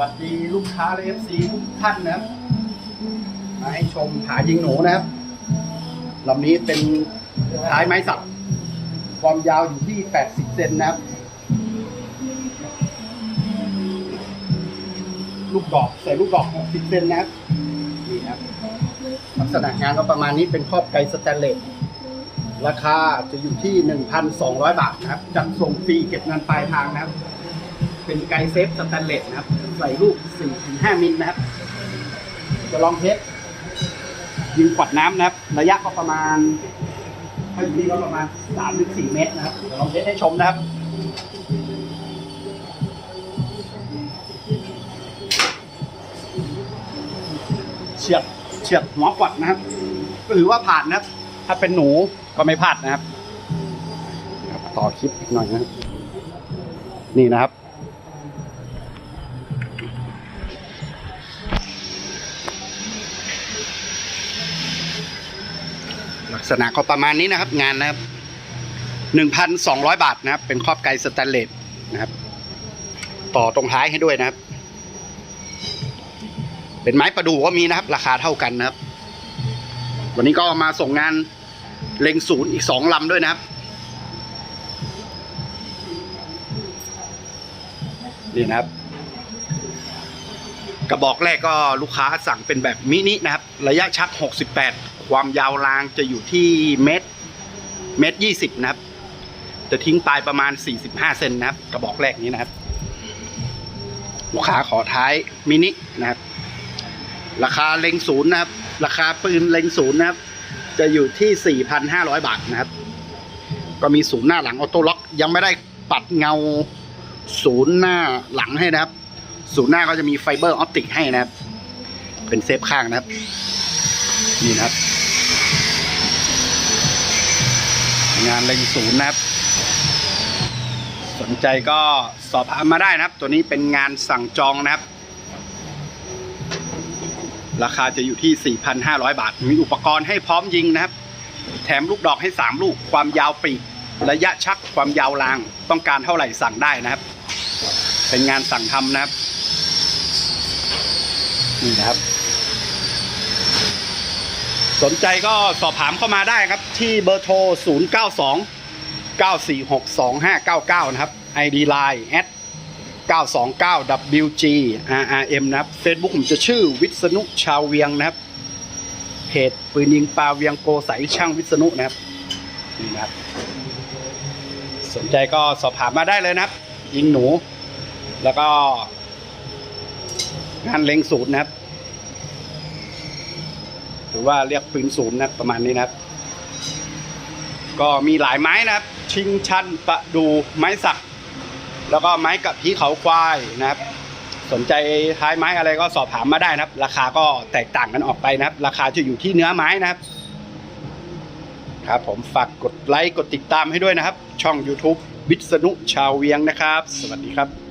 วัสดีลูกค้าและเอฟซีทุกท่านนะครับ มาให้ชมผายิงหนูนะครับลำนี้เป็นท้ายไม้สับ ความยาวอยู่ที่ 80 เซนนะครับ ลูกดอกใส่ลูกดอก 60 เซนนะครับ นี่นะครับ ลักษณะงานก็ประมาณนี้เป็นครอบไกลสแตนเลส ราคาจะอยู่ที่ 1,200 บาทนะครับจัดส่งฟรีเก็บเงินปลายทางนะครับ เป็นไกด์เซฟสแตนเลสนะครับ ใส่ลูก 4-5 มิลนะครับ จะลองเทสยิงกวดน้ำนะครับ ระยะก็ประมาณถ้าอยู่นี่ก็ประมาณ 3-4 เมตรนะครับจะลองเทสให้ชมนะครับเฉียดเฉียดหัวกวัดนะครับก็ถือว่าผ่านนะครับ ถ้าเป็นหนูก็ไม่พลาดนะครับครับต่อคลิปอีกหน่อยนะครับ นี่นะครับ ลักษณะก็ประมาณนี้นะครับ งานนะครับหนึ่งพันสองร้อยบาทนะครับ เป็นครอบไกลสแตนเลสนะครับ ต่อตรงท้ายให้ด้วยนะครับ เป็นไม้ประดู่ก็มีนะครับ ราคาเท่ากันนะครับ วันนี้ก็มาส่งงานเล็งศูนย์อีกสองลำด้วยนะครับนี่นะครับ กระบอกแรกก็ลูกค้าสั่งเป็นแบบมินินะครับ ระยะชัก 68 ความยาวรางจะอยู่ที่เมตรเมตรยี่สิบนะครับ จะทิ้งปลายประมาณ 45 เซนนะครับ กระบอกแรกนี้นะครับ ลูกค้าขอท้ายมินินะครับ ราคาเล็งศูนย์นะครับ ราคาปืนเล็งศูนย์นะครับ จะอยู่ที่ 4,500 บาทนะครับ ก็มีศูนย์หน้าหลังออโต้ล็อก ยังไม่ได้ปัดเงาศูนย์หน้าหลังให้นะครับ ศูนย์หน้าก็จะมีไฟเบอร์ออปติกให้นะครับ เป็นเซฟข้างนะครับ นี่นะครับ งานเล็งศูนย์นะครับ สนใจก็สอบถามมาได้นะครับ ตัวนี้เป็นงานสั่งจองนะครับ ราคาจะอยู่ที่ 4,500 บาท มีอุปกรณ์ให้พร้อมยิงนะครับ แถมลูกดอกให้ 3 ลูก ความยาวปีกระยะชักความยาวรางต้องการเท่าไหร่สั่งได้นะครับ เป็นงานสั่งทำนะครับ นี่นะครับ สนใจก็สอบถามเข้ามาได้ครับ ที่เบอร์โทร 092 946 2599 นะครับ ID Line แอด929 WG RRM นะครับ Facebook ผมจะชื่อวิษณุชาวเวียงนะครับ เพจปืนยิงปลาเวียงโกใสช่างวิษณุนะครับ นี่นะครับ สนใจก็สอบถามมาได้เลยนะครับ ยิงหนู แล้วก็ งานเล็งศูนย์นะครับ หรือว่าเรียกปืนศูนย์นะประมาณนี้นะครับ ก็มีหลายไม้นะครับ ชิงชันประดูไม้สัก แล้วก็ไม้กับพีเขาควายนะครับ สนใจท้ายไม้อะไรก็สอบถามมาได้นะครับ ราคาก็แตกต่างกันออกไปนะครับ ราคาจะอยู่ที่เนื้อไม้นะครับครับผมฝากกดไลค์กดติดตามให้ด้วยนะครับ ช่อง YouTube วิษณุชาวเวียงนะครับ สวัสดีครับ